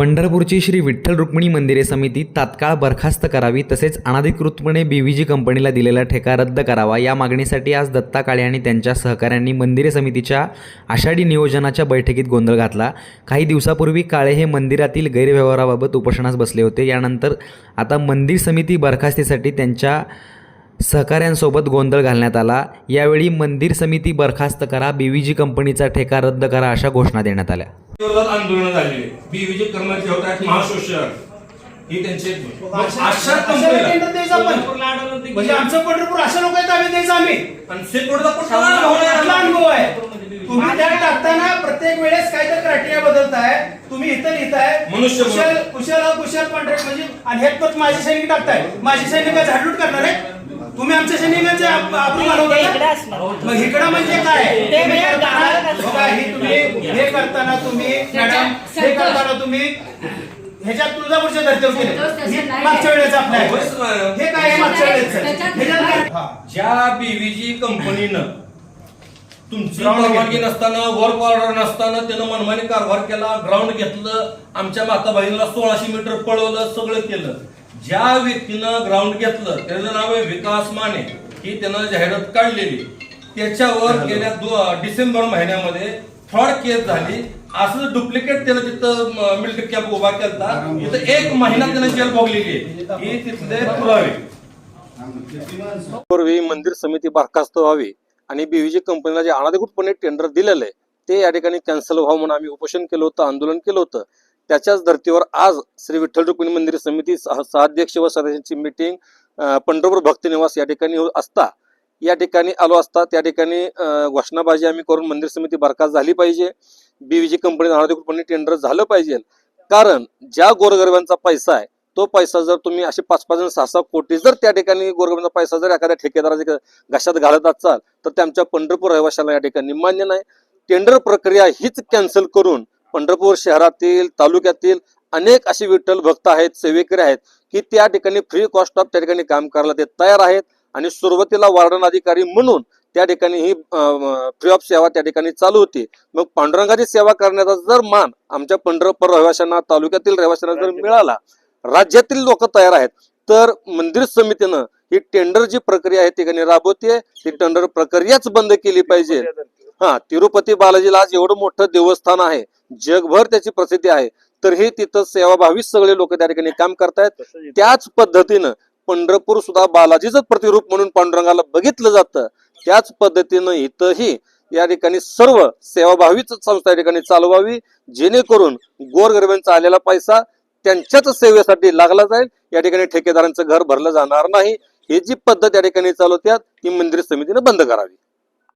पंढरपूरची श्री विठ्ठल रुक्मिणी मंदिरे समिती तात्काळ बरखास्त करावी तसेच अनाधिकृतपणे बीव्हीजी कंपनीला दिलेला ठेका रद्द करावा या मागणीसाठी आज दत्ता काळे आणि त्यांच्या सहकाऱ्यांनी मंदिरे समितीच्या आषाढी नियोजनाच्या बैठकीत गोंधळ घातला. काही दिवसापूर्वी काळे हे मंदिरातील गैरव्यवहाराबाबत उपोषणास बसले होते. यानंतर आता मंदिर समिती बरखास्तीसाठी त्यांच्या सहकाऱ्यांसोबत गोंधळ घालण्यात आला. यावेळी मंदिर समिती बरखास्त करा बीव्हीजी कंपनीचा ठेका रद्द करा अशा घोषणा देण्यात आल्या. आंदोलन झालेले बीव्हीजे कर्मचारी महाशोषण. ही त्यांचे अशा म्हणजे आमचं पंढरपूर अशा लोक आहेत आम्ही द्यायचं आम्ही. आणि शेतकऱ्याचा पण आम्हाला होणार कुठला अनुभव आहे? तुम्ही त्या टाकताना प्रत्येक वेळेस काय तर क्रायटेरिया बदलताय. तुम्ही इथं लिहिताय. मनुष्यबळ. कुशल कुशल कुशल कॉन्ट्रॅक्ट म्हणजे आणि हे पण माझे सैनिक टाकताय. माझे सैनिक झाडलूट करणार आहे तुम्ही आमच्या सैनिकांचे आप- आपण? मग इकडं म्हणजे काय तुम्ही म्हणजे करताना- हे तुम्ही हे करताना तुम्ही मॅडम हे करताना तुम्ही ह्याच्यात तुळजापूरच्या धर्तीवर केले हे. मागच्या वेळेचं आपलं आहे. होयच ना. हे काय आहे मागच्या वेळेचं त्याच्यात ह्याच्यात. हा. ज्या बीव्हीजी कंपनीनं तुमची Ground परवानगी घेतली. नसताना वर्क ऑर्डर नसताना त्यानं मनमानी कारभार केला ग्राउंड घेतलं आमच्या माता बहिणीला सोळाशे मीटर पळवलं सगळं केलं ज्या व्यक्तीनं ग्राउंड घेतलं त्याचं नाव आहे विकास माने. ही त्यानं जाहिरात काढलेली. त्याच्यावर गेल्या दो- डिसेंबर महिन्यामध्ये फ्रॉड केस झाली. असं डुप्लिकेट त्यानं तिथं मिलिटरी कॅम्प उभा केला तिथं एक महिना त्यानं जेल भोगलेली आहे. ही तिथले पुरावे. पूर्वी मंदिर समिती बरखास्त व्हावी आणि बीव्हीजी कंपनीला जे अनधिकृतपणे टेंडर दिलेलं आहे ते या ठिकाणी कॅन्सल व्हावं म्हणून आम्ही उपोषण केलं होतं आंदोलन केलं होतं. त्याच्याच धर्तीवर आज श्री विठ्ठल रुक्मिणी मंदिर समिती सहाध्यक्ष व सदस्यांची मिटिंग पंढरपूर भक्ती निवास या ठिकाणी असता. या ठिकाणी आलो असता त्या ठिकाणी घोषणाबाजी आम्ही करून मंदिर समिती बरखास्त झाली पाहिजे. बीव्हीजी कंपनी अनधिकृतपणे टेंडर झालं पाहिजे. कारण ज्या गोरगरिबांचा पैसा आहे तो पैसा जर तुम्ही असे पाच पाच जण सहा सहा कोटी जर त्या ठिकाणी गोरगरिबांचा पैसा जर एखाद्या ठेकेदाराच्या घशात घालत असाल तर ते आमच्या पंढरपूर रहिवाशांना या ठिकाणी मान्य नाही. टेंडर प्रक्रिया हीच कॅन्सल करून पंढरपूर शहरातील तालुक्यातील अनेक असे विठ्ठल भक्त आहेत सेवेकरी आहेत की त्या ठिकाणी फ्री कॉस्ट ऑफ त्या ठिकाणी काम करायला ते तयार आहेत. आणि सुरुवातीला वार्डन अधिकारी म्हणून त्या ठिकाणी ही फ्री ऑफ सेवा त्या ठिकाणी चालू होती. मग पांडुरंगाची सेवा करण्याचा जर मान आमच्या पंढरपूर रहिवाशांना तालुक्यातील रहिवाशांना जर मिळाला राज्यातील लोक तयार आहेत. तर मंदिर समितीनं ही टेंडर जी प्रक्रिया आहे ती ठिकाणी राबवते ती टेंडर प्रक्रियाच बंद केली पाहिजे. हा तिरुपती बालाजीला आज एवढं मोठं देवस्थान आहे. जगभर त्याची प्रसिद्धी आहे. तरीही तिथं सेवाभावी सगळे लोक त्या ठिकाणी काम करतायत. त्याच पद्धतीनं पंढरपूर सुद्धा बालाजीचं प्रतिरूप म्हणून पांडुरंगाला बघितलं जातं. त्याच पद्धतीनं इथंही या ठिकाणी सर्व सेवाभावीच संस्था या ठिकाणी चालवावी. जेणेकरून गोरगरिबांचा आलेला पैसा त्यांच्याच सेवेसाठी लागला जाईल. या ठिकाणी ठेकेदारांचं घर भरलं जाणार नाही. ही जी पद्धत या ठिकाणी चालवत्यात ती मंदिर समितीनं बंद करावी.